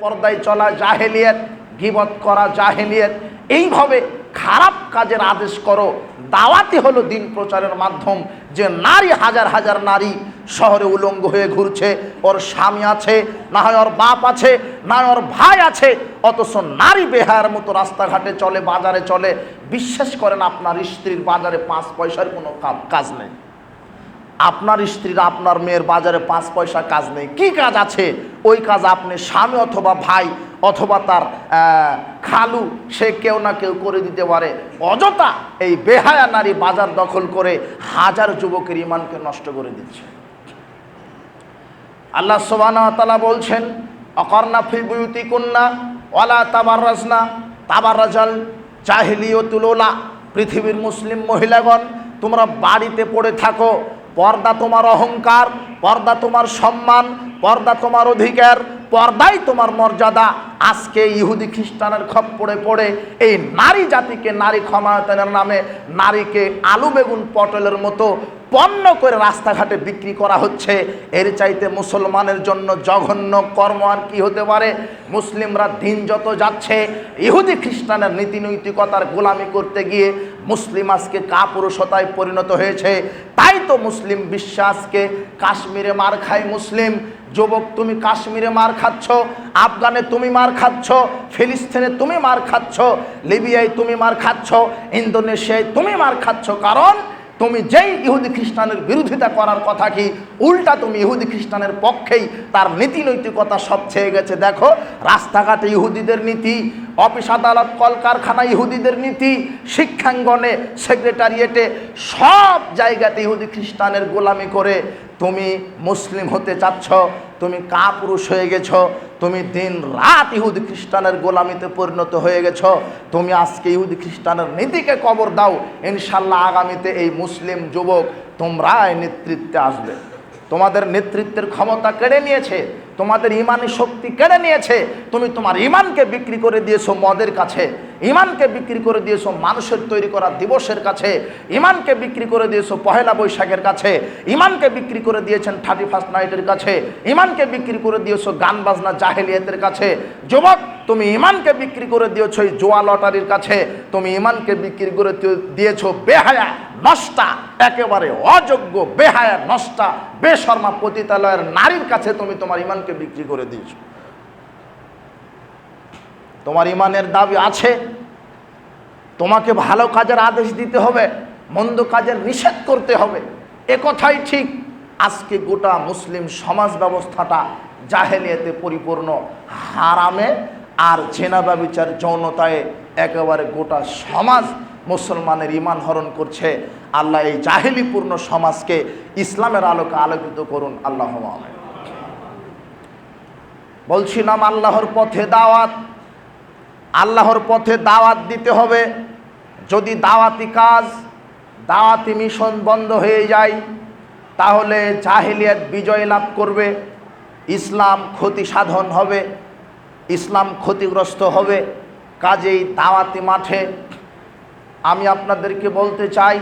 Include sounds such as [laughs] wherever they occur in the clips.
পর্দায় চলা জাহেলিয়ত, গিবত করা জাহেলিয়ত। এইভাবে খারাপ কাজের আদেশ করো। দাওয়াতি হলো দিন প্রচারের মাধ্যম যে নারী হাজার হাজার নারী শহরে উলঙ্গ হয়ে ঘুরছে। ওর স্বামী আছে, না হয় ওর বাপ আছে, না ওর ভাই আছে, অথচ নারী বেহার মতো রাস্তাঘাটে চলে, বাজারে চলে। বিশ্বাস করেন আপনার স্ত্রীর বাজারে পাঁচ পয়সার কোনো কাজ নেই। আপনার স্ত্রীর, আপনার মেয়ের বাজারে পাঁচ পয়সা কাজ নেই। কি কাজ আছে? ওই কাজ আপনি স্বামী অথবা ভাই অথবা তার খালু, সে কেউ না কেউ করে দিতে পারে। অযথা এই বেহায়া নারী বাজার দখল করে হাজার যুবকের ইমানকে নষ্ট করে দিচ্ছে। আল্লাহ সোবানা বলছেন, অকর্ণা ফি বুয়ুতি কন্যা ওয়ালা তাবার রাজনা তাবার রাজাল চাহিলিও তুলোলা পৃথিবীর মুসলিম মহিলাগণ, তোমরা বাড়িতে পড়ে থাকো পর্দা তোমার অহংকার পর্দা তোমার সম্মান পর্দা তোমার অধিকার পর্দাই তোমার মর্যাদা। আজকে ইহুদি খ্রিস্টানের খপ্পড়ে পড়ে এই নারী জাতিকে নারী ক্ষমায়তনের নামে নারীকে আলু বেগুন পটলের মতো পণ্য করে রাস্তাঘাটে বিক্রি করা হচ্ছে। এর চাইতে মুসলমানের জন্য জঘন্য কর্ম আর কি হতে পারে? মুসলিমরা দিন যত যাচ্ছে, ইহুদি খ্রিস্টানের নীতি নৈতিকতার গোলামি করতে গিয়ে মুসলিম আজকে কাপুরুষতায় পরিণত হয়েছে। তাই তো মুসলিম বিশ্বাসকে কাশ্মীরে মার খায় মুসলিম। যুবক, তুমি কাশ্মীরে মার খাচ্ছ, আফগানে তুমি মার খাচ্ছ, ফিলিস্তিনে তুমি মার খাচ্ছ, লিবিয়ায় তুমি মার খাচ্ছ, ইন্দোনেশিয়ায় তুমি মার খাচ্ছ। কারণ তুমি যেই ইহুদি খ্রিস্টানের বিরোধিতা করার কথা কি উল্টা তুমি ইহুদি খ্রিস্টানের পক্ষেই তার নীতি নৈতিকতা সব ছেয়ে গেছে। দেখো, রাস্তাঘাটে ইহুদিদের নীতি, অফিস আদালত, কলকারখানা ইহুদিদের নীতি, শিক্ষাঙ্গনে, সেক্রেটারিয়েটে, সব জায়গাতে ইহুদি খ্রিস্টানের গোলামি করে তুমি মুসলিম হতে চাচ্ছ, তুমি কাপুরুষ হয়ে গেছ, তুমি দিন রাত ইহুদি খ্রিস্টানের গোলামিতে পরিণত হয়ে গেছ, তুমি আজকে ইহুদি খ্রিস্টানের নীতিকে কবর দাও, ইনশাল্লাহ আগামীতে এই মুসলিম যুবক তোমরাই নেতৃত্বে আসবে। তোমাদের নেতৃত্বের ক্ষমতা কেড়ে নিয়েছে, তোমাদের ইমানি শক্তি কেড়ে নিয়েছে, তুমি তোমার ইমানকে বিক্রি করে দিয়েছ মদের কাছে, ইমানকে বিক্রি করে দিয়েছ মানুষের তৈরি করা দিবসের কাছে, ইমানকে বিক্রি করে দিয়েছ পহেলা বৈশাখের কাছে, ইমানকে বিক্রি করে দিয়েছেন থার্টি ফার্স্ট নাইটের কাছে, ইমানকে বিক্রি করে দিয়েছ গান বাজনা জাহেলিয়াতের কাছে। যুবক, তুমি ইমানকে বিক্রি করে দিয়েছ এই জোয়া লটারির কাছে, তুমি ইমানকে বিক্রি করে দিয়েছ বেহায়া। নষ্টা, একেবারে অযোগ্য, বেহায়া নষ্টা, বেশর্মা পতিতালয়ের নারীর কাছে তুমি তোমার ইমানকে বিক্রি করে দিয়েছ। তোমার ইমানের দাবি আছে। তোমাকে ভালো কাজের আদেশ দিতে হবে, মন্দ কাজের নিষেধ করতে হবে। এ কথাই ঠিক। আজকে গোটা মুসলিম সমাজ ব্যবস্থাটা জাহেলিয়াতে পরিপূর্ণ হারামে আর জেনাবা বিচার যৌনতায় একেবারে গোটা সমাজ মুসলমানের ইমান হরণ করছে। আল্লাহ এই জাহেলিপূর্ণ সমাজকে ইসলামের আলোকে আলোকিত করুন। আল্লাহ। বলছিলাম, আল্লাহর পথে দাওয়াত। আল্লাহর পথে দাওয়াত দিতে হবে। যদি দাওয়াতি কাজ, দাওয়াতি মিশন বন্ধ হয়ে যায়, তাহলে জাহিলিয়াত বিজয় লাভ করবে। ইসলাম ক্ষতি সাধন হবে। ইসলাম ক্ষতিগ্রস্ত হবে। কাজেই দাওয়াতি মাঠে আমি আপনাদেরকে বলতে চাই,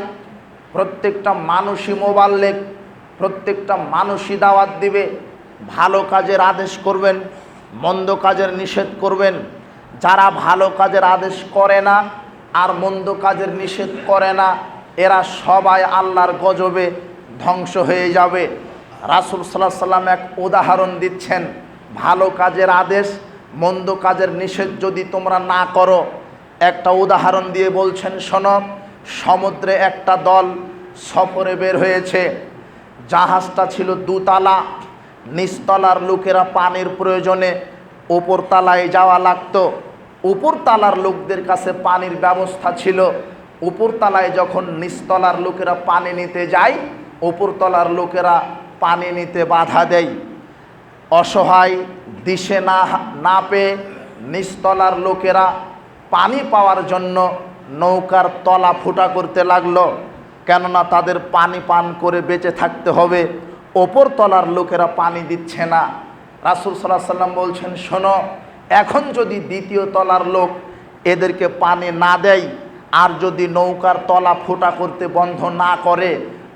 প্রত্যেকটা মানুষই মোবাল্লেক প্রত্যেকটা মানুষই দাওয়াত দিবে, ভালো কাজের আদেশ করবেন, মন্দ কাজের নিষেধ করবেন। যারা ভালো কাজের আদেশ করে না আর মন্দ কাজের নিষেধ করে না, এরা সবাই আল্লাহর গজবে ধ্বংস হয়ে যাবে। রাসুল সাল্লাহ সাল্লাম এক উদাহরণ দিচ্ছেন, ভালো কাজের আদেশ, মন্দ কাজের নিষেধ যদি তোমরা না করো একটা উদাহরণ দিয়ে বলছেন, শোনো, সমুদ্রে একটা দল সফরে বের হয়েছে। জাহাজটা ছিল দুতলা, নিচতলার লোকেরা পানির প্রয়োজনে উপরতলায় যাওয়া লাগতো। উপরতলার লোকদের কাছে পানির ব্যবস্থা ছিল। উপরতলায় যখন নিচতলার লোকেরা পানি নিতে যায়, উপরতলার লোকেরা পানি নিতে বাধা দেয়। অসহায় দিশে না না পেয়ে নিচতলার লোকেরা পানি পাওয়ার জন্য নৌকার তলা ফুটা করতে লাগল, কেননা তাদের পানি পান করে বেঁচে থাকতে হবে। ওপর তলার লোকেরা পানি দিচ্ছে না। রাসুল সাল্লাহ সাল্লাম বলছেন, শোনো, এখন যদি দ্বিতীয় তলার লোক এদেরকে পানি না দেয় আর যদি নৌকার তলা ফুটা করতে বন্ধ না করে,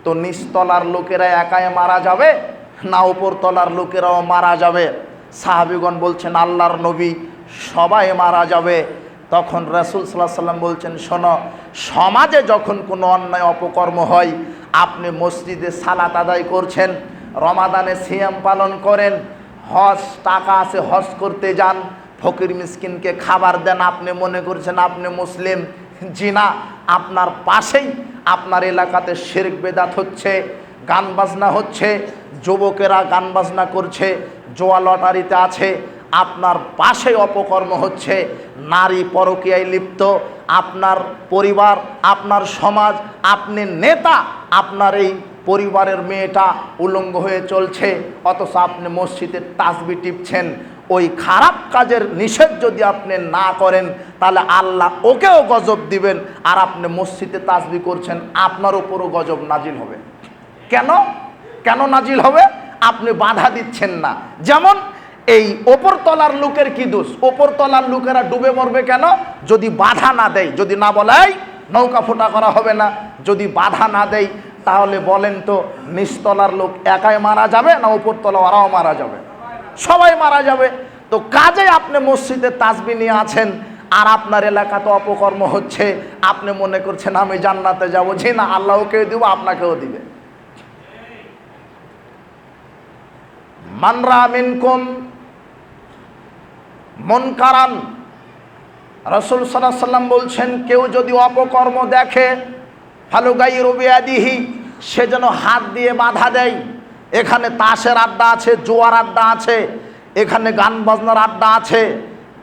তো নিচতলার লোকেরা একাই মারা যাবে না উপর তলার লোকেরাও মারা যাবে? সাহাবিগণ বলছেন, আল্লাহর নবী সবাই মারা যাবে। তখন রাসুল সাল্লাহ সাল্লাম বলছেন, শোনো, সমাজে যখন কোনো অন্যায় অপকর্ম হয়, আপনি মসজিদে সালাত আদায় করছেন, রমাদানে সিয়াম পালন করেন, হজ টাকা আছে, হজ করতে যান, ফকির মিসকিনকে খাবার দেন, আপনি মনে করছেন আপনি মুসলিম জিনা আপনার পাশেই আপনার এলাকাতে শেরক বেদাত হচ্ছে, গান বাজনা হচ্ছে, যুবকেরা গান বাজনা করছে, জোয়া লটারিতে আছে আপনার পাশে অপকর্ম হচ্ছে, নারী পরকীয়ায় লিপ্ত, আপনার পরিবার, আপনার সমাজ, আপনি নেতা, আপনার এই পরিবারের মেয়েটা উলঙ্গ হয়ে চলছে, অথচ আপনি মসজিদের তাসবি টিপছেন। ওই খারাপ কাজের নিষেধ যদি আপনি না করেন, তাহলে আল্লাহ ওকেও গজব দিবেন, আর আপনি মসজিদে তাসবি করছেন, আপনার উপরও গজব নাজিল হবে। কেন? কেন নাজিল হবে? আপনি বাধা দিচ্ছেন না। যেমন এই ওপর তলার লোকের কি দোষ? ওপর তলার লোকেরা ডুবে মরবে কেন? যদি বাধা না দেয় যদি না বলে "এই, নৌকা ফোটা করা হবে না। যদি বাধা না দেয় তাহলে বলেন তো নিচতলার লোক একাই মারা যাবে না ওপর তলা ওরাও মারা যাবে? সবাই মারা যাবে। তো কাজে আপনি মসজিদে তাসবি নিয়ে আছেন আর আপনার এলাকাতে অপকর্ম হচ্ছে। আপনি মনে করছেন আমি জান্নাতে যাব। জি না আল্লাহকেও দিব আপনাকেও দিবে। মানরা মিনকুম মনকারান। রসুল সাল্লাহ সাল্লাম বলছেন, কেউ যদি অপকর্ম দেখে ভালো গাই রবিয়াদিহি, সে যেন হাত দিয়ে বাধা দেয়। এখানে তাসের আড্ডা আছে, জোয়ার আড্ডা আছে, এখানে গান বাজনার আড্ডা আছে।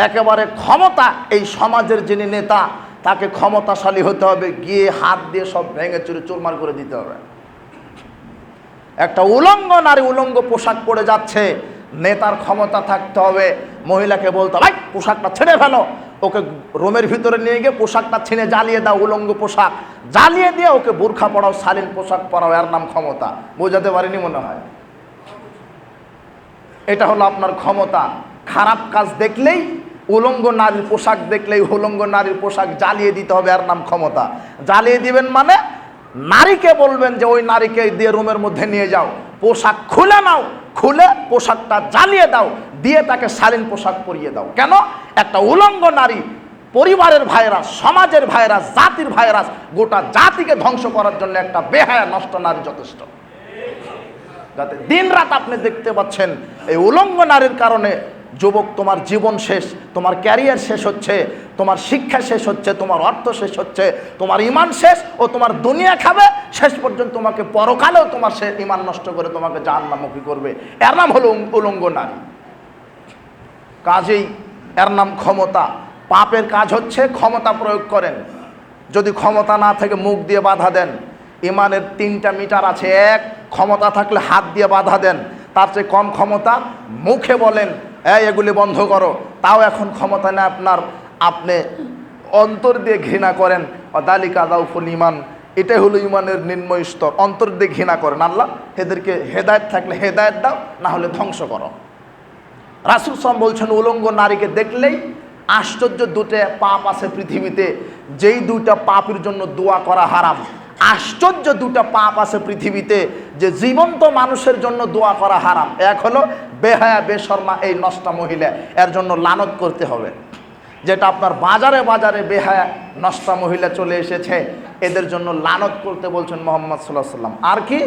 একেবারে ক্ষমতা এই সমাজের যিনি নেতা, তাকে ক্ষমতাশালী হতে হবে, গিয়ে হাত দিয়ে সব ভেঙে চুরে চুরমার করে দিতে হবে। একটা উলঙ্গ নারী উলঙ্গ পোশাক পরে যাচ্ছে নেতার ক্ষমতা থাকতে হবে, মহিলাকে বলতে ভাই, পোশাকটা ছেড়ে ফেলো। ওকে রুমের ভিতরে নিয়ে গিয়ে পোশাকটা ছিঁড়ে জ্বালিয়ে দাও, উলঙ্গ পোশাক। জ্বালিয়ে দিয়ে ওকে বোরখা পড়াও শালীন পোশাক পরাও, এর নাম ক্ষমতা। বোঝাতে পারিনি মনে হয়। এটা হলো আপনার ক্ষমতা। খারাপ কাজ দেখলেই উলঙ্গ নারীর পোশাক দেখলেই উলঙ্গ নারীর পোশাক জ্বালিয়ে দিতে হবে, এর নাম ক্ষমতা। জ্বালিয়ে দিবেন মানে নারীকে বলবেন যে, ওই নারীকে দিয়ে রুমের মধ্যে নিয়ে যাও। পোশাক খুলে নাও। খুলে পোশাকটা জ্বালিয়ে দাও, দিয়ে তাকে শালীন পোশাক পরিয়ে দাও। কেন? একটা উলঙ্গ নারী, পরিবারের ভাইরাস সমাজের ভাইরাস জাতির ভাইরাস গোটা জাতিকে ধ্বংস করার জন্য একটা বেহায়া, নষ্ট নারী যথেষ্ট। যাতে দিন রাত আপনি দেখতে পাচ্ছেন, এই উলঙ্গ নারীর কারণে যুবক, তোমার জীবন শেষ, তোমার ক্যারিয়ার শেষ হচ্ছে, তোমার শিক্ষা শেষ হচ্ছে, তোমার অর্থ শেষ হচ্ছে, তোমার ইমান শেষ ও তোমার দুনিয়া খাবে, শেষ পর্যন্ত তোমাকে পরকালেও তোমার সে ইমান নষ্ট করে তোমাকে জাহান্নামুখী করবে। এর নাম হলো উলঙ্গ নারী। কাজেই এর নাম ক্ষমতা। পাপের কাজ হচ্ছে ক্ষমতা প্রয়োগ করেন। যদি ক্ষমতা না থেকে মুখ দিয়ে বাধা দেন, ইমানের তিনটা মিটার আছে, এক, ক্ষমতা থাকলে হাত দিয়ে বাধা দেন, তার চেয়ে কম ক্ষমতা মুখে বলেন এই এগুলি বন্ধ করো। তাও এখন ক্ষমতা নেই আপনার। আপনি অন্তর দিয়ে ঘৃণা করেন। দালিকা দাউফুল ইমান এটাই হলো ইমানের নিম্ন স্তর। অন্তর দিয়ে ঘৃণা করেন আল্লাহ। এদেরকে হেদায়ত থাকলে হেদায়ত দাও, না হলে ধ্বংস করো। রাসুল সাম বলছেন, উলঙ্গ নারীকে দেখলেই আশ্চর্য দুটো পাপ আছে পৃথিবীতে। যেই দুইটা পাপের জন্য দোয়া করা হারাম। আশ্চর্য দুটো পাপ আছে পৃথিবীতে যে জীবন্ত মানুষের জন্য দোয়া করা হারাম। এক হলো, বেহায়া, বেশর্মা, এই নষ্টা মহিলা, এর জন্য লানত করতে হবে। যেটা আপনার বাজারে বাজারে বেহায়া, নষ্টা মহিলা চলে এসেছে, এদের জন্য লানত করতে বলছেন মোহাম্মদ সাল্লাহ সাল্লাম আর কি?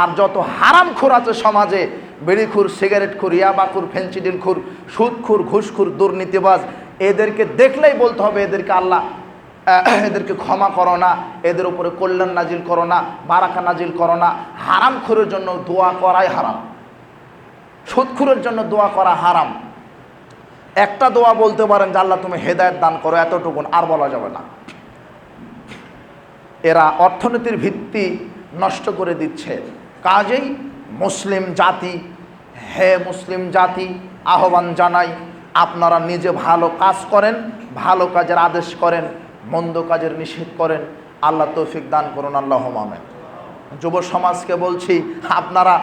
আর যত হারাম খুর আছে সমাজে বিড়িখুর সিগারেট খুর ইয়াবাখুর ফেন্সিডিল খুর সুদখুর ঘুষখুর দুর্নীতিবাজ, এদেরকে দেখলেই বলতে হবে, এদেরকে আল্লাহ এদেরকে ক্ষমা করো না, এদের উপরে কল্যাণ নাজিল করো না, বারাকা নাজিল করো না। হারাম খুরের জন্য দোয়া করাই হারাম। সুদখুরের জন্য দোয়া করা হারাম। একটা দোয়া বলতে পারেন যে, আল্লাহ, তুমি হেদায়ত দান করো, এতটুকুন আর বলা যাবে না। এরা অর্থনীতির ভিত্তি নষ্ট করে দিচ্ছে। কাজেই মুসলিম জাতি, হে মুসলিম জাতি, আহ্বান জানাই, আপনারা নিজে ভালো কাজ করেন, ভালো কাজের আদেশ করেন মন্দ কাজের নিষেধ করেন, আল্লাহ তৌফিক দান করুন আল্লাহ মামেন যুব সমাজকে বলছি, আপনারা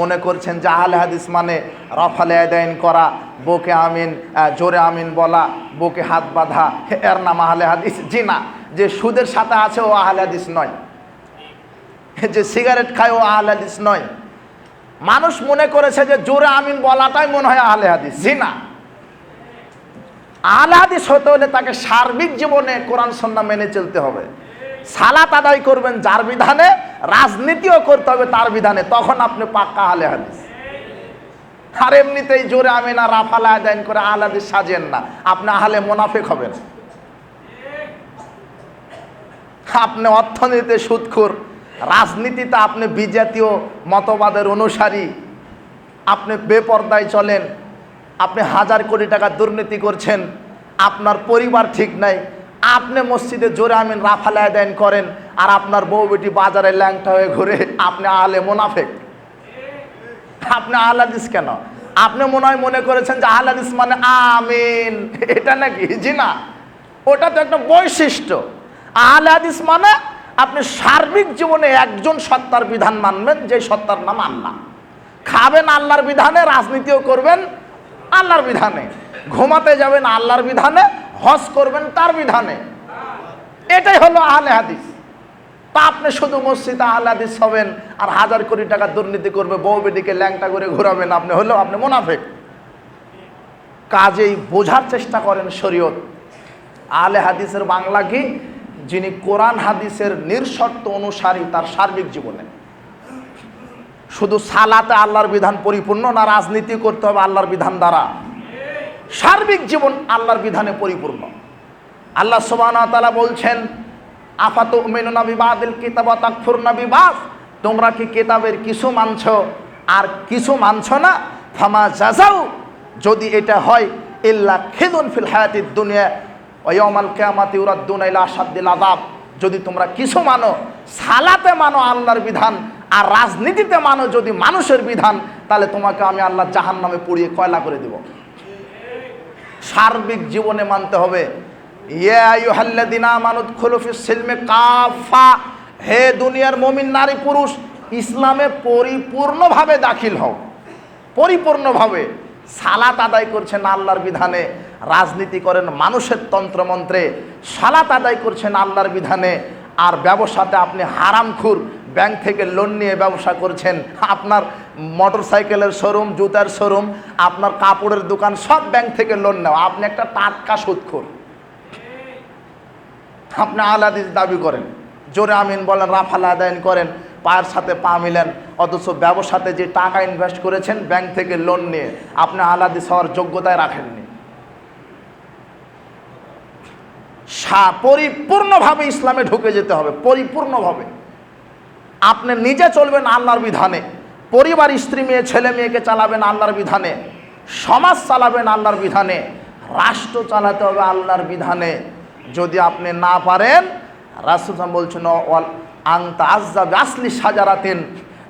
মনে করছেন যে আহলে হাদিস মানে রফালে আদায়ন করা, বুকে আমিন জোরে আমিন বলা, বুকে হাত বাঁধা এর নাম আহলে হাদিস? জি না, যে সুদের সাথে আছে ও আহলে হাদিস নয়। যে সিগারেট খায় ও আহলে হাদিস নয়। মানুষ মনে করেছে যে জোরে আমিন বলাটাই মনে হয় আহলে হাদিস। জি না। আহলে হাদিস হতে হলে তাকে সার্বিক জীবনে কোরআন সন্না মেনে চলতে হবে। সালাত আদায় করবেন যার বিধানে, রাজনীতিও করতে হবে তার বিধানে, তখন আপনি পাক্কা আহলে হাদিস। আর এমনিতেই জোরে আমিন আর রাফালা আদায়ন করে আহলে সাজেন না, আপনি আহলে মোনাফেক হবেন। আপনি অর্থনীতিতে সুদখোর রাজনীতিতে আপনি বিজাতীয় মতবাদের অনুসারী, আপনি বেপর্দায় চলেন আপনি হাজার কোটি টাকা দুর্নীতি করছেন, আপনার পরিবার ঠিক নাই, আপনি মসজিদে জোরে আমিন রাফালা আদায়ন করেন, আর আপনার বউ বেটি বাজারে ল্যাংটা হয়ে ঘুরে আপনি আলে মোনাফেক। আপনি আহলাদিস কেন? আপনি মনে হয় মনে করেছেন যে আহলাদিস মানে আমিন। এটা নাকি? জি না। ওটা তো একটা বৈশিষ্ট্য। আহলাদিস মানে আপনি সার্বিক জীবনে একজন সত্তার বিধান মানবেন যে সত্তার নাম আল্লাহ। খাবেন আল্লাহর বিধানে, রাজনীতিও করবেন আল্লাহর বিধানে। ঘুমাতে যাবেন আল্লাহর বিধানে, হজ করবেন তার বিধানে। এটাই হলো আহলে হাদিস। তা আপনি শুধু মসজিদে আহলে হাদিস হবেন আর হাজার কোটি টাকা দুর্নীতি করবে, বউ বেটিকে ল্যাংটা করে ঘোরাবেন, আপনি হলো আপনি মোনাফেক। কাজেই বোঝার চেষ্টা করেন শরীয়ত। আলে হাদিসের বাংলা কি? যিনি কোরআন হাদিসের নির্শর্ত অনুসারী তার সার্বিক জীবনে। শুধু সালাতে আল্লাহর বিধান পরিপূর্ণ না রাজনীতি করতে হবে আল্লাহর বিধান দ্বারা? সার্বিক জীবন আল্লাহর বিধানে পরিপূর্ণ। আল্লাহ সুবাহ বলছেন আফাত মেনুনা বিবাদিল কিতাব তাকফুর তোমরা কি কিতাবের কিছু মানছ? আর কিছু মানছ না? ফামা জাজাও যদি এটা হয়, ইল্লা খেদুন ফিল হায়াতির দুনিয়া ওয়মাল কেয়ামাতি উরাদ্দুন ইলা আসাদ্দিল আদাব যদি তোমরা কিছু মানো, সালাতে মানো আল্লাহর বিধান আর রাজনীতিতে মানো যদি মানুষের বিধান, তাহলে তোমাকে আমি আল্লাহ জাহান নামে পুড়িয়ে কয়লা করে দেব। সার্বিক জীবনে মানতে হবে। হে দুনিয়ার মমিন নারী পুরুষ, ইসলামে পরিপূর্ণভাবে দাখিল হও। পরিপূর্ণভাবে সালাত আদায় করছেন আল্লাহর বিধানে। রাজনীতি করেন মানুষের তন্ত্রমন্ত্রে। সালাত আদায় করছেন আল্লাহর বিধানে। আর ব্যবসাতে আপনি হারামখুর ব্যাংক থেকে লোন নিয়ে ব্যবসা করছেন। আপনার মোটর সাইকেলের শোরুম, জুতার শোরুম, আপনার কাপড়ের দোকান, সব ব্যাংক থেকে লোন নেওয়া আপনি একটা টাটকা সুদখোর। আপনি আলাদিস দাবি করেন। জোরে আমিন বলেন, রাফাল আদায়ন করেন, পায়ের সাথে পা মিলেন। অথচ ব্যবসাতে যে টাকা ইনভেস্ট করেছেন, ব্যাংক থেকে লোন নিয়ে আপনি আলাদিস হওয়ার যোগ্যতায় রাখেননি। পরিপূর্ণভাবে ইসলামে ঢুকে যেতে হবে, পরিপূর্ণভাবে। আপনি নিজে চলবেন আল্লাহর বিধানে। পরিবার, স্ত্রী মেয়ে, ছেলে মেয়েকে চালাবেন আল্লাহর বিধানে। সমাজ চালাবেন আল্লাহর বিধানে। রাষ্ট্র চালাতে হবে আল্লাহর বিধানে। যদি আপনি না পারেন রাষ্ট্র বলছেন আংতা আজ্জা আসলি সাজারাতেন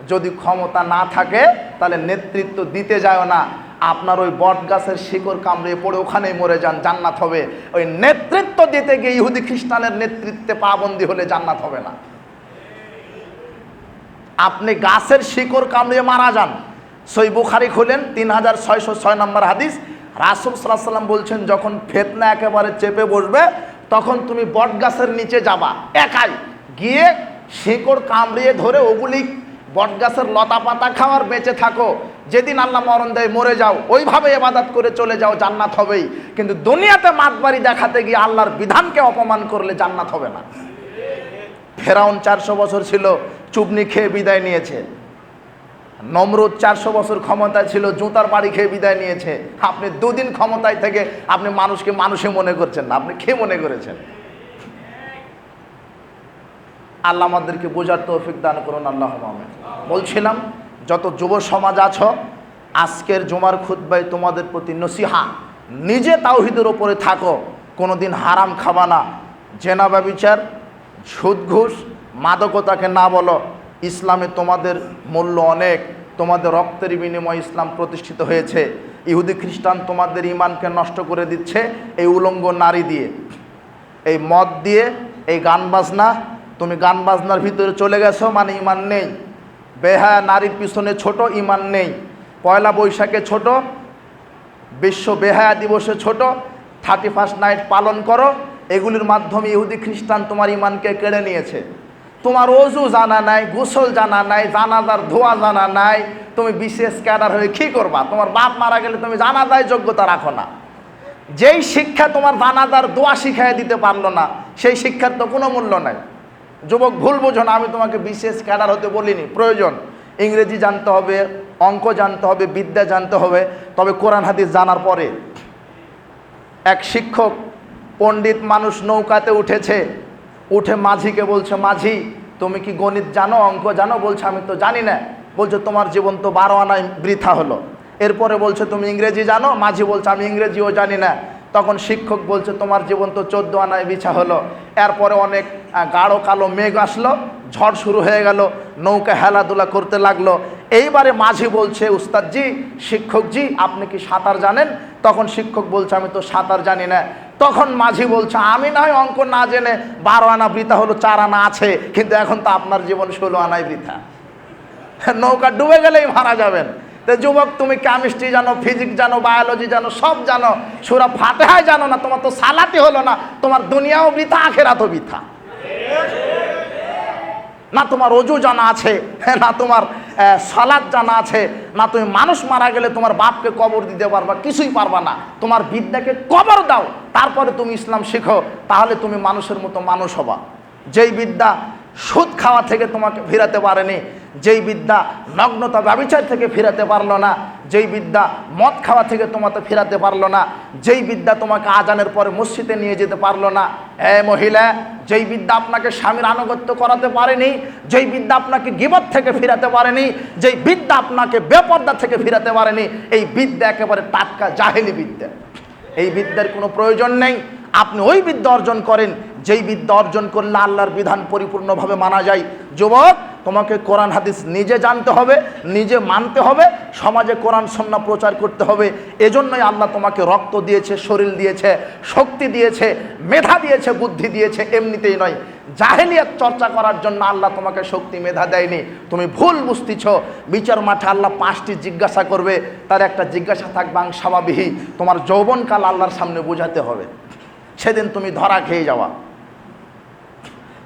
যদি ক্ষমতা না থাকে, তাহলে নেতৃত্ব দিতে যায় না। আপনার ওই বট গাছের শিকড় কামড়ে পড়ে ওখানেই মরে যান, জান্নাত হবে। ওই নেতৃত্ব দিতে গিয়ে ইহুদি খ্রিস্টানের নেতৃত্বে পাবন্দি হলে জান্নাত হবে না। আপনি গাছের শিকড় কামড়িয়ে মারা যান। সই বুখারি খুলেন তিন হাজার ছয়শো ছয় নম্বর হাদিস। রাসুল সাল্লাহ সাল্লাম বলছেন, যখন ফেতনা একেবারে চেপে বসবে, তখন তুমি বট গাছের নিচে যাবা। একাই গিয়ে শিকড় কামড়িয়ে ধরে ওগুলি বট গাছের লতা পাতা খাওয়ার বেঁচে থাকো। যেদিন আল্লাহ মরণ দেয়, মরে যাও। ওইভাবে এবাদাত করে চলে যাও, জান্নাত হবেই। কিন্তু দুনিয়াতে মাতবাড়ি দেখাতে গিয়ে আল্লাহর বিধানকে অপমান করলে জান্নাত হবে না। ফেরাউন চারশো বছর ছিল। চুবনি খেয়ে বিদায় নিয়েছে। নমরুদ চারশো বছর ক্ষমতায় ছিল, জুতার বাড়ি খেয়ে বিদায় নিয়েছে। আপনি দুদিন ক্ষমতায় থেকে আপনি মানুষকে মানুষে মনে করছেন না, আপনি খেয়ে মনে করেছেন? আল্লাহ আমাদেরকে বোঝার তৌফিক দান করুন, আল্লাহ বলছিলাম, যত যুব সমাজ আছো, আজকের জুমার খুদ্বাই তোমাদের প্রতি নসিহা, নিজে তাওহিদের ওপরে থাকো, কোনোদিন হারাম খাবা না। জেনা ব্যবিচার, সুদ ঘুষ মাদকতাকে না বলো, ইসলামে তোমাদের মূল্য অনেক, তোমাদের রক্তের বিনিময়ে ইসলাম প্রতিষ্ঠিত হয়েছে। ইহুদি খ্রিস্টান তোমাদের ইমানকে নষ্ট করে দিচ্ছে এই উলঙ্গ নারী দিয়ে। এই মদ দিয়ে, এই গান বাজনা, তুমি গান বাজনার ভিতরে চলে গেছো মানে ইমান নেই। বেহায়া নারীর পিছনে ছোট ইমান নেই। পয়লা বৈশাখে ছোট, বিশ্ব বেহায়া দিবসে ছোট, থার্টি ফার্স্ট নাইট পালন করো, এগুলির মাধ্যমে ইহুদি খ্রিস্টান তোমার ইমানকে কেড়ে নিয়েছে। তোমার অজু জানা নাই, গোসল জানা নাই জানাজার ধোয়া জানা নাই, তুমি বিশেষ ক্যাডার হয়ে কী করবা? তোমার বাপ মারা গেলে তুমি জানাজায় যোগ্যতা রাখো না। যেই শিক্ষা তোমার জানাজার দোয়া শিখাই দিতে পারল না, সেই শিক্ষার তো কোনো মূল্য নাই। যুবক, ভুল বোঝো না, আমি তোমাকে বিশেষ ক্যাডার হতে বলিনি, প্রয়োজন। ইংরেজি জানতে হবে, অঙ্ক জানতে হবে, বিদ্যা জানতে হবে, তবে কোরআন হাদিস জানার পরে। এক শিক্ষক, পণ্ডিত মানুষ নৌকাতে উঠেছে উঠে মাঝিকে বলছে, মাঝি, তুমি কি গণিত জানো, অঙ্ক জানো? বলছে, আমি তো জানি না। বলছে, তোমার জীবন তো বারো আনায় বৃথা হলো। এরপরে বলছে, তুমি ইংরেজি জানো? মাঝি বলছে, আমি ইংরেজিও জানি না। তখন শিক্ষক বলছে, তোমার জীবন তো চোদ্দ আনায় বিছা হলো। এরপরে অনেক গাঢ় কালো মেঘ আসলো, ঝড় শুরু হয়ে গেল, নৌকা হেলাধুলা করতে লাগল। এইবারে মাঝি বলছে, উস্তাদজি, শিক্ষকজি, আপনি কি সাঁতার জানেন? তখন শিক্ষক বলছে, আমি তো সাঁতার জানি না। তখন মাঝি বলছে, আমি নয়, অঙ্ক না জেনে বারো আনা বৃথা হলো, চার আনা আছে, কিন্তু এখন তো আপনার জীবন ষোলো আনাই বৃথা। [laughs] নৌকা ডুবে গেলেই মারা যাবেন। তো যুবক, তুমি কেমিস্ট্রি জানো ফিজিক্স জানো বায়োলজি জানো, সব জানো। সুরা ফাতেহায় জানো না, তোমার তো সালাতি হলো না, তোমার দুনিয়াও বৃথা, আখেরাতও বৃথা। না তোমার অজু জানা আছে, [laughs] না তোমার সলাদ জানা আছে, না তুমি মানুষ মারা গেলে তোমার বাপকে কবর দিতে পারবা, কিছুই পারবা না। তোমার বিদ্যাকে কবর দাও, তারপরে তুমি ইসলাম শিখো, তাহলে তুমি মানুষের মতো মানুষ হবা। যেই বিদ্যা সুদ খাওয়া থেকে তোমাকে ফিরাতে পারেনি যেই বিদ্যা নগ্নতা ব্যবচার থেকে ফিরাতে পারল না, যেই বিদ্যা মদ খাওয়া থেকে তোমাকে ফিরাতে পারল না, যেই বিদ্যা তোমাকে আজানের পরে মসজিদে নিয়ে যেতে পারল না। এ মহিলা, যেই বিদ্যা আপনাকে স্বামীর আনুগত্য করাতে পারেনি, যেই বিদ্যা আপনাকে গিবত থেকে ফিরাতে পারেনি, যেই বিদ্যা আপনাকে বেপর্দা থেকে ফিরাতে পারেনি, এই বিদ্যা একেবারে টাটকা জাহেলি বিদ্যা। এই বিদ্যার কোনো প্রয়োজন নেই। আপনি ওই বিদ্যা অর্জন করেন, যেই বিদ্যা অর্জন করলে আল্লাহর বিধান পরিপূর্ণভাবে মানা যায়। যুবক তোমাকে কোরআন, হাদিস নিজে জানতে হবে, নিজে মানতে হবে, সমাজে কোরআন সন্না প্রচার করতে হবে। এজন্যই আল্লাহ তোমাকে রক্ত দিয়েছে, শরীর দিয়েছে, শক্তি দিয়েছে, মেধা দিয়েছে, বুদ্ধি দিয়েছে, এমনিতেই নয়। জাহেলিয়াত চর্চা করার জন্য আল্লাহ তোমাকে শক্তি, মেধা দেয়নি। তুমি ভুল বুঝতেছ। বিচার মাঠে আল্লাহ পাঁচটি জিজ্ঞাসা করবে, তার একটা জিজ্ঞাসা থাকবে স্বাভাবিক তোমার যৌবনকাল আল্লাহর সামনে বোঝাতে হবে। সেদিন তুমি ধরা খেয়ে যাওয়া।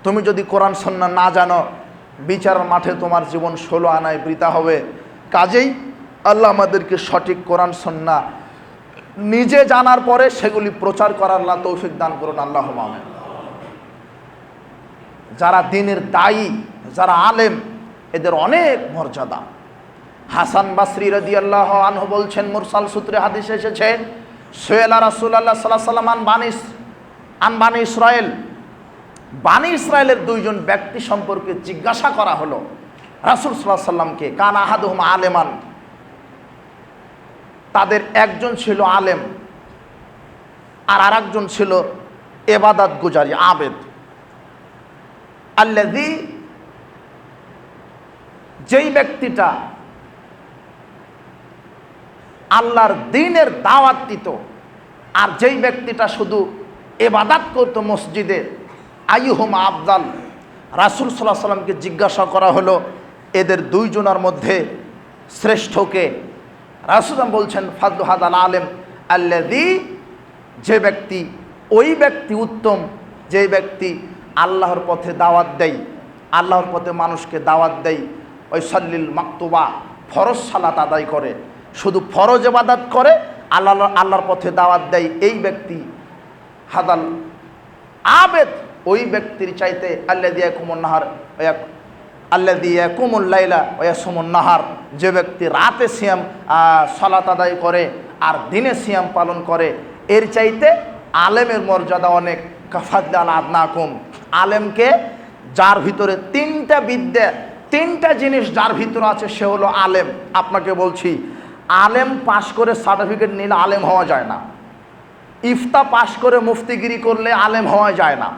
তুমি যদি কোরআন সন্না না জানো বিচার মাঠে তোমার জীবন ষোলো আনায় বৃতা হবে। কাজেই আল্লাহ আমাদেরকে সঠিক কোরআন সন্না নিজে জানার পরে সেগুলি প্রচার করার আল্লাহ তৌফিক দান করুন, আল্লাহ আমেন। যারা দিনের দায়ী, যারা আলেম, এদের অনেক মর্যাদা। হাসান বাসরি রদি আল্লাহ আনহু বলছেন, মুরসাল সূত্রে হাদিস এসেছে, সোয়েলা রাসুল আল্লাহ সাল্লাহ সাল্লাম আন বানিস আন ইসরায়েল বানি ইসরায়েলের দুইজন ব্যক্তি সম্পর্কে জিজ্ঞাসা করা হলো। রাসুল সাল্লাহ সাল্লামকে কান আহাদুহম আলেমান? তাদের একজন ছিল আলেম, আর আরেকজন ছিল এবাদাত গুজারি, আবেদ। আল্লাদি যেই ব্যক্তিটা আল্লাহর দিনের দাওয়াত দিত, আর যেই ব্যক্তিটা শুধু এবাদাত করতো মসজিদে আইহুম আফজাল। রাসুল সাল্লাহ সাল্লামকে জিজ্ঞাসা করা হলো, এদের দুইজনের মধ্যে শ্রেষ্ঠকে? রাসুলাম বলছেন ফাদু হাদাল আলেম আল্লাদি যে ব্যক্তি, ওই ব্যক্তি উত্তম, যে ব্যক্তি আল্লাহর পথে দাওয়াত দেয়, আল্লাহর পথে মানুষকে দাওয়াত দেয় ওই সল্লিল মাকতুবা, ফরজ সালাত আদায় করে। শুধু ফরজ এবাদাত করে, আল্লাহ, আল্লাহর পথে দাওয়াত দেয়, এই ব্যক্তি হাদাল আবেদ ওই ব্যক্তির চাইতে আল্লা দিয়া কুমন নাহার আল্লাহ দিয়া কুমুল লাইলা ওয়া সুমন নাহার, যে ব্যক্তি রাতে সিয়াম সলাত আদায় করে আর দিনে সিয়াম পালন করে, এর চাইতে আলেমের মর্যাদা অনেক। কাফাদ্দাল আদনাকুম, আলেমকে যার ভিতরে তিনটা বিদ্যা, তিনটা জিনিস যার ভিতরে আছে, সে হলো আলেম। আপনাকে বলছি, আলেম পাশ করে সার্টিফিকেট নিলে আলেম হওয়া যায় না। ইফতা পাশ করে মুফতিগিরি করলে আলেম হওয়া যায় না।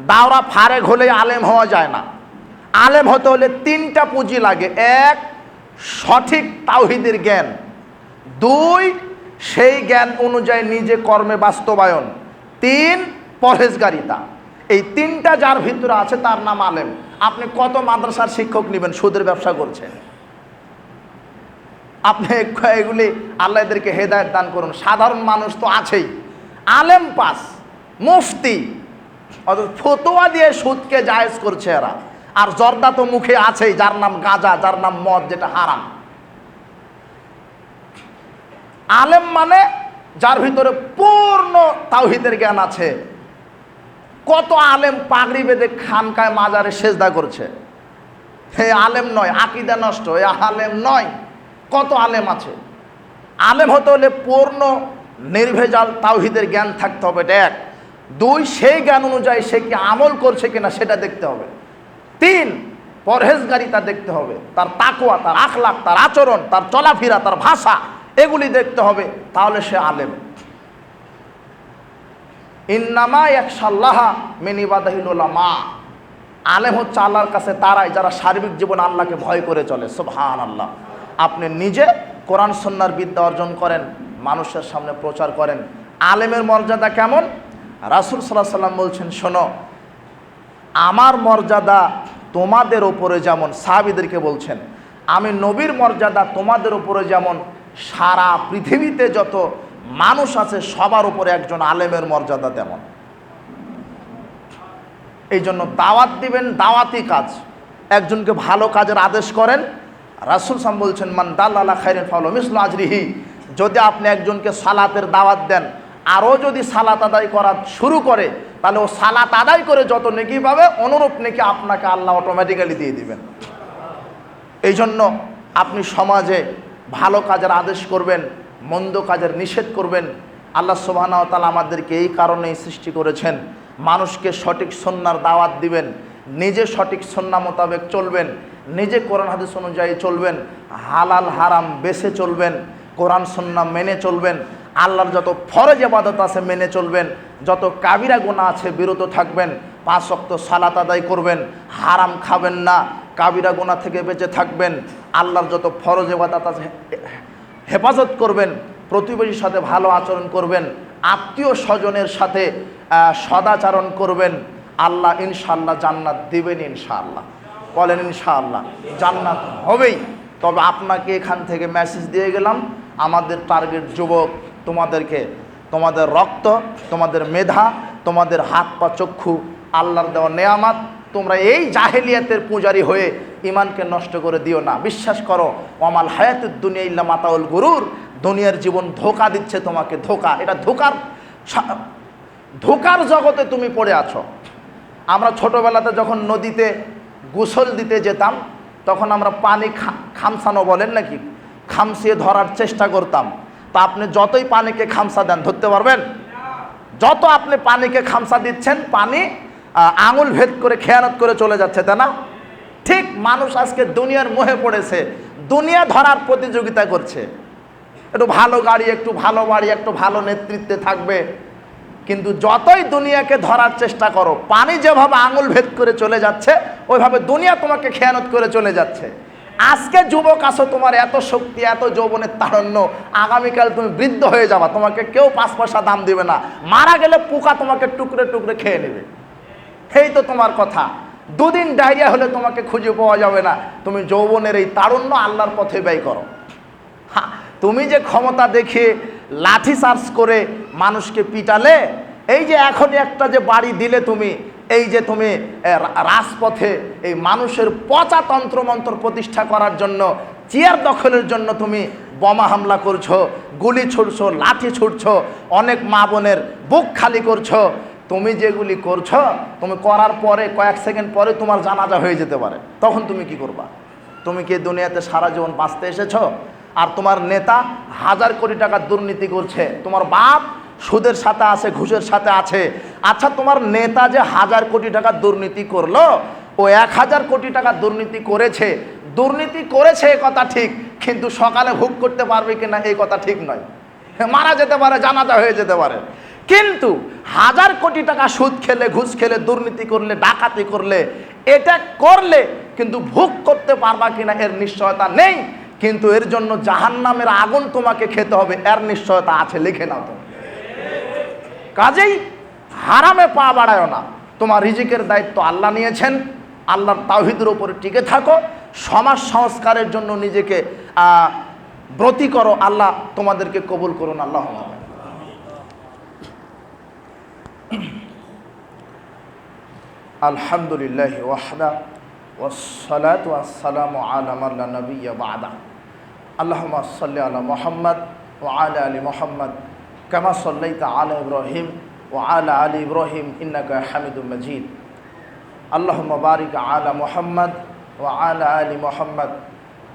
দাওরা ফারেক হলে আলেম হওয়া যায় না। আলেম হতে হলে তিনটা পুঁজি লাগে। এক, সঠিক তাওহিদের জ্ঞান। দুই, সেই জ্ঞান অনুযায়ী নিজে কর্মে বাস্তবায়ন। তিন, পরহেজগারিতা। এই তিনটা যার ভিতরে আছে তার নাম আলেম। আপনি কত মাদ্রাসার শিক্ষক নেবেন? সুদের ব্যবসা করছেন। আপনি এগুলি আল্লাহ এদেরকে হেদায়ত দান করুন। সাধারণ মানুষ তো আছেই। আলেম পাস, মুফতি। ফতোয়া দিয়ে সুদকে জায়েজ করছে এরা। আর জর্দা তো মুখে আছেই, যার নাম গাঁজা, যার নাম মদ, যেটা হারাম। আলেম মানে যার ভিতরে পূর্ণ তাওহিদের জ্ঞান আছে। কত আলেম পাগড়ি বেঁধে খানকায় মাজারে সেজদা করছে। হে আলেম নয়, আকিদা নষ্ট, এ আলেম নয়, কত আলেম আছে। আলেম হতে হলে পূর্ণ, নির্ভেজাল তাওহিদের জ্ঞান থাকতে হবে, এটা এক। দুই সেই জ্ঞান অনুযায়ী সে কি আমল করছে কিনা সেটা দেখতে হবে। তিন পরহেজগারিতা দেখতে হবে। তার তাকুয়া তার আখলাক তার আচরণ, তার চলাফেরা, তার ভাষা, এগুলি দেখতে হবে, তাহলে সে আলেম। ইন্নামা একশাল্লাহা মিনিবাদাহিলা আলেম হচ্ছে আল্লাহর কাছে তারাই যারা সার্বিক জীবন আল্লাহকে ভয় করে চলে। সুবহান আল্লাহ আপনি নিজে কোরআন সন্ন্যার বিদ্যা অর্জন করেন, মানুষের সামনে প্রচার করেন। আলেমের মর্যাদা কেমন? রাসুল সাল্লাহ সাল্লাম বলছেন, শোনো, আমার মর্যাদা তোমাদের ওপরে যেমন, সাহাবিদেরকে বলছেন, আমি নবীর মর্যাদা তোমাদের ওপরে যেমন, সারা পৃথিবীতে যত মানুষ আছে, সবার উপরে একজন আলেমের মর্যাদা তেমন। এই জন্য দাওয়াত দিবেন, দাওয়াতি কাজ। একজনকে ভালো কাজের আদেশ করেন। রাসুল সাম বলছেন, মান দাল্লা খাইরেন ফাউল মিসল আজরিহি। যদি আপনি একজনকে সালাতের দাওয়াত দেন আরও যদি সালাত আদায় করা শুরু করে, তাহলে ও সালাত আদায় করে যত নেকি পাবে, অনুরূপ নেকি আপনাকে আল্লাহ অটোমেটিক্যালি দিয়ে দিবেন। এই জন্য আপনি সমাজে ভালো কাজের আদেশ করবেন, মন্দ কাজের নিষেধ করবেন। আল্লাহ সুবাহানাও তালা আমাদেরকে এই কারণেই সৃষ্টি করেছেন, মানুষকে সঠিক সন্ন্যার দাওয়াত দিবেন, নিজে সঠিক সন্না মোতাবেক চলবেন, নিজে কোরআন, হাদিস অনুযায়ী চলবেন, হালাল, হারাম বেছে চলবেন, কোরআন, সন্না মেনে চলবেন আল্লাহর যত ফরজ আবাদত আছে মেনে চলবেন, যত কাবিরা গোনা আছে বিরত থাকবেন, পাঁচ অক্ত সালাত আদায় করবেন, হারাম খাবেন না, কাবিরা গোনা থেকে বেঁচে থাকবেন, আল্লাহর যত ফরজ এবাদত আছে হেফাজত করবেন, প্রতিবেশীর সাথে ভালো আচরণ করবেন, আত্মীয় স্বজনের সাথে সদাচরণ করবেন, আল্লাহ ইনশাল্লাহ জান্নাত দিবেন ইনশাআল্লাহ। বলেন ইনশাআল্লাহ, জান্নাত হবেই। তবে আপনাকে এখান থেকে মেসেজ দিয়ে গেলাম, আমাদের টার্গেট যুবক তোমাদেরকে, তোমাদের রক্ত, তোমাদের মেধা, তোমাদের হাত পা, চক্ষু, আল্লাহর দেওয়া নেয়ামাত, তোমরা এই জাহেলিয়াতের পূজারি হয়ে ইমানকে নষ্ট করে দিও না। বিশ্বাস করো অমাল হায়াতুর দুনিয়া ইল্লা মাতাউল গুরুর। দুনিয়ার জীবন ধোকা দিচ্ছে তোমাকে, ধোকা। এটা ধোকার ধোকার জগতে তুমি পড়ে আছো। আমরা ছোটোবেলাতে যখন নদীতে গোসল দিতে যেতাম, তখন আমরা পানি খামসানো বলেন নাকি? খামসিয়ে ধরার চেষ্টা করতাম। তা আপনি যতই পানিকে খামসা দেন, ধরতে পারবেন? যত আপনি পানিকে খামসা দিচ্ছেন, পানি আঙুল ভেদ করে খেয়ানত করে চলে যাচ্ছে, তাই না? ঠিক মানুষ আজকে দুনিয়ার মোহে পড়েছে, দুনিয়া ধরার প্রতিযোগিতা করছে। একটু ভালো গাড়ি, একটু ভালো বাড়ি, একটু ভালো নেতৃত্বে থাকবে। কিন্তু যতই দুনিয়াকে ধরার চেষ্টা করো, পানি যেভাবে আঙুল ভেদ করে চলে যাচ্ছে, ওইভাবে দুনিয়া তোমাকে খেয়ানত করে চলে যাচ্ছে। আজকে যুবক আসো তোমার, এত শক্তি, এত যৌবনের তারণ্য, আগামীকাল তুমি বৃদ্ধ হয়ে যাবা, তোমাকে কেউ পাঁচ পয়সা দাম দিবে না। মারা গেলে পোকা তোমাকে টুকরে টুকরে খেয়ে নেবে। এই তো তোমার কথা। দুদিন ডায়রিয়া হলে তোমাকে খুঁজে পাওয়া যাবে না। তুমি যৌবনের এই তারুণ্য আল্লাহর পথে ব্যয় করো। তুমি যে ক্ষমতা দেখে লাঠি চার্জ করে মানুষকে পিটালে, এই যে এখনই একটা যে বাড়ি দিলে তুমি এই যে তুমি রাজপথে এই মানুষের পচা তন্ত্রমন্ত্র প্রতিষ্ঠা করার জন্য, চেয়ার দখলের জন্য তুমি বোমা হামলা করছ, গুলি ছুটছো লাঠি ছুটছো অনেক মা বোনের বুক খালি করছ, তুমি যেগুলি করছ, তুমি করার পরে, কয়েক সেকেন্ড পরে তোমার জানাজা হয়ে যেতে পারে। তখন তুমি কি করবা? তুমি কি দুনিয়াতে সারা জীবন বাঁচতে এসেছ? আর তোমার নেতা হাজার কোটি টাকা দুর্নীতি করছে, তোমার বাপ সুদের সাথে আছে, ঘুষের সাথে আছে। আচ্ছা তোমার নেতা যে হাজার কোটি টাকা দুর্নীতি করল, ও এক হাজার কোটি টাকা দুর্নীতি করেছে। দুর্নীতি করেছে এ কথা ঠিক, কিন্তু সকালে ভোগ করতে পারবে কিনা এই কথা ঠিক নয়। মারা যেতে পারে, জানাজা হয়ে যেতে পারে। কিন্তু হাজার কোটি টাকা সুদ খেলে, ঘুষ খেলে, দুর্নীতি করলে, ডাকাতি করলে, এটা করলে কিন্তু ভোগ করতে পারবা কিনা এর নিশ্চয়তা নেই। কিন্তু এর জন্য জাহান্নামের আগুন তোমাকে খেতে হবে, এর নিশ্চয়তা আছে, লিখে নাও তুমি কাজেই হারামে পা বাড়ায় না। তোমার রিজিকের দায়িত্ব আল্লাহ নিয়েছেন, আল্লাহর তাহিদের ওপরে টিকে থাকো, সমাজ সংস্কারের জন্য নিজেকে ব্রতি করো, আল্লাহ তোমাদেরকে কবুল করুন, আল্লাহ আলহামদুলিল্লাহ ওয়াহদা ওসালাত ওয়াসালাম আলামাল্লা নবী বাদা। আল্লাহ সাল্লি মোহাম্মদ ও আলা আলী মোহাম্মদ وعلى آل محمد كما صليت على إبراهيم وعلى آل إبراهيم إنك حميد مجيد اللهم بارك على محمد وعلى آل محمد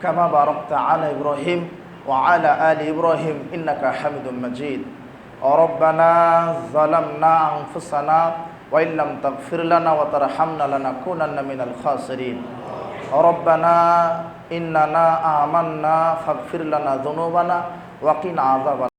كما باركت على إبراهيم وعلى آل إبراهيم إنك حميد مجيد ربنا ظلمنا أنفسنا وإن لم تغفر لنا وترحمنا لنكونن من الخاسرين ربنا إننا آمنا فاغفر لنا ذنوبنا وقنا عذاب